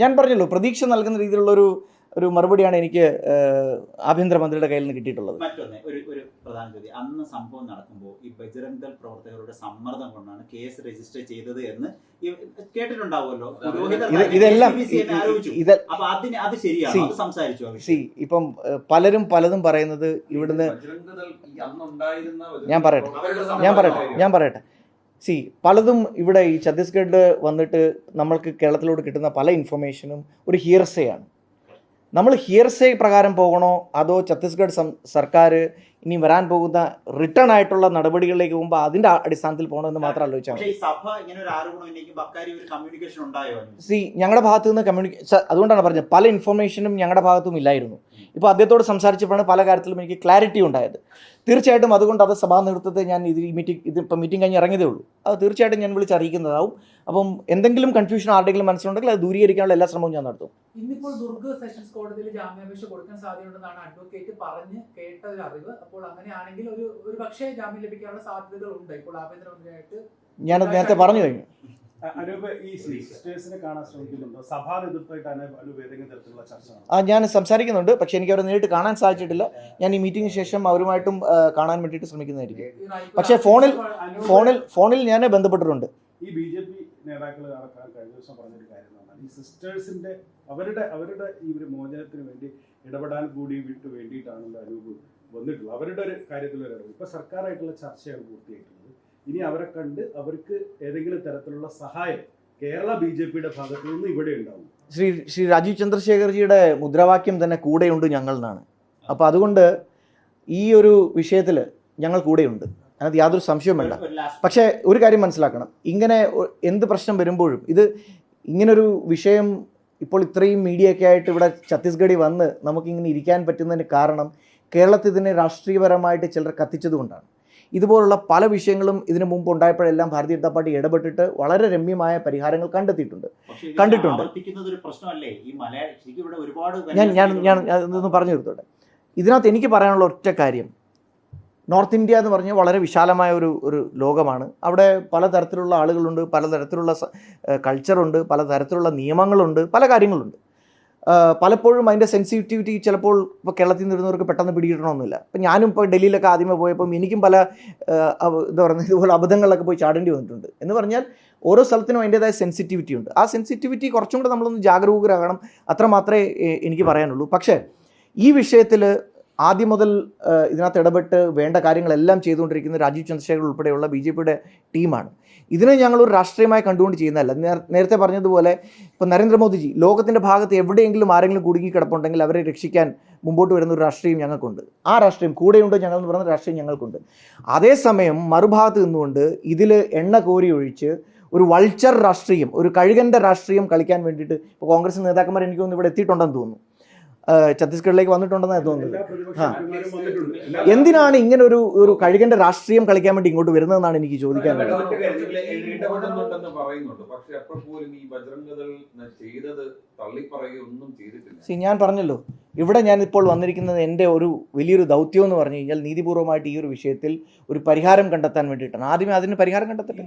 ഞാൻ പറഞ്ഞല്ലോ പ്രതീക്ഷ നൽകുന്ന രീതിയിലുള്ള ഒരു ഒരു മറുപടിയാണ് എനിക്ക് ആഭ്യന്തരമന്ത്രിയുടെ കയ്യിൽ നിന്ന് കിട്ടിയിട്ടുള്ളത്. മറ്റൊന്ന് ഒരു ഒരു പ്രധാന ചോദ്യം. അന്ന് സംഭവം നടക്കുമ്പോൾ ഈ ബജറംഗ് ദൾ പ്രവർത്തകരുടെ സമ്മർദ്ദം കൊണ്ടാണ് കേസ് രജിസ്റ്റർ ചെയ്തത് എന്ന് കേട്ടിട്ടുണ്ടാവുമല്ലോ. ഇത് ഇതെല്ലാം അപ്പൊ അതിന് അത് ശരിയാണ്? അത് സംസാരിച്ചു സി. ഇപ്പം പലരും പലതും പറയുന്നത് ഇവിടുന്ന് ഞാൻ പറയട്ടെ. ഞാൻ പറയട്ടെ ഞാൻ പറയട്ടെ. സി പലതും ഇവിടെ ഈ ഛത്തീസ്ഗഡിൽ വന്നിട്ട് നമ്മൾക്ക് കേരളത്തിലോട് കിട്ടുന്ന പല ഇൻഫർമേഷനും ഒരു ഹിയർസേ ആണ്. നമ്മൾ ഹിയർസേ പ്രകാരം പോകണോ? അതോ ഛത്തീസ്ഗഡ് സർക്കാർ ഇനി വരാൻ പോകുന്ന റിട്ടേൺ ആയിട്ടുള്ള നടപടികളിലേക്ക് പോകുമ്പോൾ അതിന്റെ അടിസ്ഥാനത്തിൽ പോകണമെന്ന് മാത്രം ആലോചിച്ചാൽ മതി. പക്ഷേ ഈ സഭ ഇങ്ങനെ ഒരു ആരോപണം ഉന്നയിക്കുമ്പോൾ അക്കാര്യം ഒരു കമ്മ്യൂണിക്കേഷൻ ഉണ്ടായോ? സി ഞങ്ങളുടെ ഭാഗത്ത് നിന്ന് കമ്മ്യൂണിക്കേഷൻ അതുകൊണ്ടാണ് പറഞ്ഞത് പല ഇൻഫർമേഷനും ഞങ്ങളുടെ ഭാഗത്തും ഇല്ലായിരുന്നു. ഇപ്പോൾ അദ്ദേഹത്തോട് സംസാരിച്ചപ്പോഴാണ് പല കാര്യത്തിലും എനിക്ക് ക്ലാരിറ്റി ഉണ്ടായത്. തീർച്ചയായിട്ടും അതുകൊണ്ട് അത് സഭാ നേതൃത്വത്തെ ഞാൻ ഇത് ഈ മീറ്റിംഗ് ഇത് ഇപ്പം മീറ്റിംഗ് കഴിഞ്ഞ് ഇറങ്ങിയതേ ഉള്ളൂ. അത് തീർച്ചയായിട്ടും ഞാൻ വിളിച്ചറിയിക്കുന്നതാവും അപ്പം എന്തെങ്കിലും കൺഫ്യൂഷൻ ആരുടെങ്കിലും മനസ്സിലുണ്ടെങ്കിൽ അത് ദൂരീകരിക്കാനുള്ള എല്ലാ ശ്രമവും ഞാൻ നടത്തും. ഇന്നിപ്പോൾ ദുർഗ് സെഷൻസ് കോടതിയിൽ ജാമ്യാപേക്ഷ കൊടുക്കാൻ സാധ്യതയുണ്ടെന്നാണ് അഡ്വക്കേറ്റ് പറഞ്ഞ് കേട്ട ഒരു അറിവ്. അപ്പോൾ അങ്ങനെയാണെങ്കിൽ ഒരു ഒരു പക്ഷേ ജാമ്യം ലഭിക്കാനുള്ള സാധ്യതകൾ ഉണ്ട് ഇപ്പോൾ ആഭ്യന്തരമന്ത്രിയായിട്ട് ഞാനത് നേരത്തെ പറഞ്ഞു കഴിഞ്ഞു. അനൂപ് ഈ സിസ്റ്റേഴ്സിനെ കാണാൻ ശ്രമിക്കുന്നുണ്ടോ? സഭാ നേതൃത്വമായിട്ട് അനൂപ് ഏതെങ്കിലും തരത്തിലുള്ള ചർച്ച ആ ഞാൻ സംസാരിക്കുന്നുണ്ട്. പക്ഷെ എനിക്ക് അവരെ നേരിട്ട് കാണാൻ സാധിച്ചിട്ടില്ല. ഞാൻ ഈ മീറ്റിംഗിന് ശേഷം അവരുമായിട്ടും കാണാൻ വേണ്ടിയിട്ട് ശ്രമിക്കുന്നതായിരിക്കും. പക്ഷെ ഫോണിൽ- ഫോണിൽ ഫോണിൽ ഞാൻ ബന്ധപ്പെട്ടിട്ടുണ്ട്. ഈ ബി ജെ പി നേതാക്കൾ കഴിഞ്ഞ ദിവസം പറഞ്ഞൊരു കാര്യം ഈ സിസ്റ്റേഴ്സിന്റെ അവരുടെ അവരുടെ ഈ ഒരു മോചനത്തിന് വേണ്ടി ഇടപെടാൻ കൂടി വിട്ട് വേണ്ടിയിട്ടാണല്ലോ അനൂപ് വന്നിട്ടുള്ളത് അവരുടെ ഒരു കാര്യത്തിൽ ഒരു ഇടപെടൽ ഇപ്പൊ സർക്കാരായിട്ടുള്ള ചർച്ചയാണ് പൂർത്തിയായിട്ടുള്ളത്. ഇനി അവരെ കണ്ട് അവർക്ക് ഏതെങ്കിലും തരത്തിലുള്ള സഹായം കേരള ബി ജെ പിയുടെ ഭാഗത്തു നിന്ന് ഇവിടെ ഉണ്ടാവും. ശ്രീ ശ്രീ രാജീവ് ചന്ദ്രശേഖർജിയുടെ മുദ്രാവാക്യം തന്നെ കൂടെയുണ്ട് ഞങ്ങൾ എന്നാണ് അപ്പോൾ അതുകൊണ്ട് ഈ ഒരു വിഷയത്തിൽ ഞങ്ങൾ കൂടെയുണ്ട്. അതിനകത്ത് യാതൊരു സംശയവും വേണ്ട. ഒരു പക്ഷേ ഒരു കാര്യം മനസ്സിലാക്കണം. ഇങ്ങനെ എന്ത് പ്രശ്നം വരുമ്പോഴും ഇത് ഇങ്ങനൊരു വിഷയം ഇപ്പോൾ ഇത്രയും മീഡിയ ഒക്കെ ആയിട്ട് ഇവിടെ ഛത്തീസ്ഗഡിൽ വന്ന് നമുക്കിങ്ങനെ ഇരിക്കാൻ പറ്റുന്നതിന് കാരണം കേരളത്തിൽ ഇതിനെ രാഷ്ട്രീയപരമായിട്ട് ചിലർ കത്തിച്ചതുകൊണ്ടാണ്. ഇതുപോലുള്ള പല വിഷയങ്ങളും ഇതിനു മുമ്പ് ഉണ്ടായപ്പോഴെല്ലാം ഭാരതീയ ജനതാ പാർട്ടി ഇടപെട്ടിട്ട് വളരെ രമ്യമായ പരിഹാരങ്ങൾ കണ്ടെത്തിയിട്ടുണ്ട്. കണ്ടിട്ടുണ്ട്. ഞാൻ ഞാൻ ഞാൻ. ഇതൊന്ന് പറഞ്ഞു തീർത്തോട്ടെ. ഇതിനകത്ത് എനിക്ക് പറയാനുള്ള ഒറ്റ കാര്യം. നോർത്ത് ഇന്ത്യ എന്ന് പറഞ്ഞാൽ വളരെ വിശാലമായ ഒരു ഒരു ലോകമാണ്. അവിടെ പലതരത്തിലുള്ള ആളുകളുണ്ട് പലതരത്തിലുള്ള കൾച്ചറുണ്ട് പലതരത്തിലുള്ള നിയമങ്ങളുണ്ട് പല കാര്യങ്ങളുണ്ട്. പലപ്പോഴും അതിന്റെ സെൻസിറ്റിവിറ്റി ചിലപ്പോൾ ഇപ്പോൾ കേരളത്തിൽ നിന്ന് വരുന്നവർക്ക് പെട്ടെന്ന് പിടികിട്ടണമെന്നില്ല. ഇപ്പം ഞാനും ഇപ്പോൾ ഡൽഹിയിലൊക്കെ ആദ്യമേ പോയപ്പം എനിക്കും പല എന്താ പറയുന്നത് ഇതുപോലെ അബദ്ധങ്ങളിലൊക്കെ പോയി ചാടേണ്ടി വന്നിട്ടുണ്ട്. എന്ന് പറഞ്ഞാൽ ഓരോ സ്ഥലത്തിനും അതിന്റെതായ സെൻസിറ്റിവിറ്റി ഉണ്ട്. ആ സെൻസിറ്റിവിറ്റി കുറച്ചും കൂടെ നമ്മളൊന്ന് ജാഗരൂകരാകണം. അത്ര മാത്രമേ എനിക്ക് പറയാനുള്ളൂ. പക്ഷേ ഈ വിഷയത്തിൽ ആദ്യം മുതൽ ഇതിനകത്ത് ഇടപെട്ട് വേണ്ട കാര്യങ്ങളെല്ലാം ചെയ്തുകൊണ്ടിരിക്കുന്ന രാജീവ് ചന്ദ്രശേഖർ ഉൾപ്പെടെയുള്ള ബി ജെ പിയുടെ ടീമാണ്. ഇതിനെ ഞങ്ങളൊരു രാഷ്ട്രീയമായി കണ്ടുകൊണ്ട് ചെയ്യുന്നതല്ല. നേരത്തെ പറഞ്ഞതുപോലെ ഇപ്പോൾ നരേന്ദ്രമോദിജി ലോകത്തിന്റെ ഭാഗത്ത് എവിടെയെങ്കിലും ആരെങ്കിലും കുടുങ്ങി കിടപ്പുണ്ടെങ്കിൽ അവരെ രക്ഷിക്കാൻ മുമ്പോട്ട് വരുന്ന ഒരു രാഷ്ട്രീയം ഞങ്ങൾക്കുണ്ട്. ആ രാഷ്ട്രീയം കൂടെയുണ്ട് ഞങ്ങൾ എന്ന് പറയുന്ന രാഷ്ട്രീയം ഞങ്ങൾക്കുണ്ട്. അതേസമയം മറുഭാഗത്ത് നിന്നുകൊണ്ട് ഇതിൽ എണ്ണ കോരി ഒഴിച്ച് ഒരു വൾച്ചർ രാഷ്ട്രീയം ഒരു കഴുകന്റെ രാഷ്ട്രീയം കളിക്കാൻ വേണ്ടിയിട്ട് ഇപ്പോൾ കോൺഗ്രസ് നേതാക്കന്മാർ എനിക്ക് തോന്നുന്നു ഇവിടെ എത്തിയിട്ടുണ്ടെന്ന് തോന്നുന്നു. ഛത്തീസ്ഗഡിലേക്ക് വന്നിട്ടുണ്ടെന്നാണ് തോന്നുന്നത്. ആ. എന്തിനാണ് ഇങ്ങനെ ഒരു ഒരു കഴുകന്റെ രാഷ്ട്രീയം കളിക്കാൻ വേണ്ടി ഇങ്ങോട്ട് വരുന്നതെന്നാണ് എനിക്ക് ചോദിക്കാനുള്ളത് സി ഞാൻ പറഞ്ഞല്ലോ. ഇവിടെ ഞാൻ ഇപ്പോൾ വന്നിരിക്കുന്നത് എന്റെ ഒരു വലിയൊരു ദൗത്യം എന്ന് പറഞ്ഞു കഴിഞ്ഞാൽ നീതിപൂർവമായിട്ട് ഈ ഒരു വിഷയത്തിൽ ഒരു പരിഹാരം കണ്ടെത്താൻ വേണ്ടിയിട്ടാണ്. ആദ്യമേ അതിന് പരിഹാരം കണ്ടെത്തട്ടെ?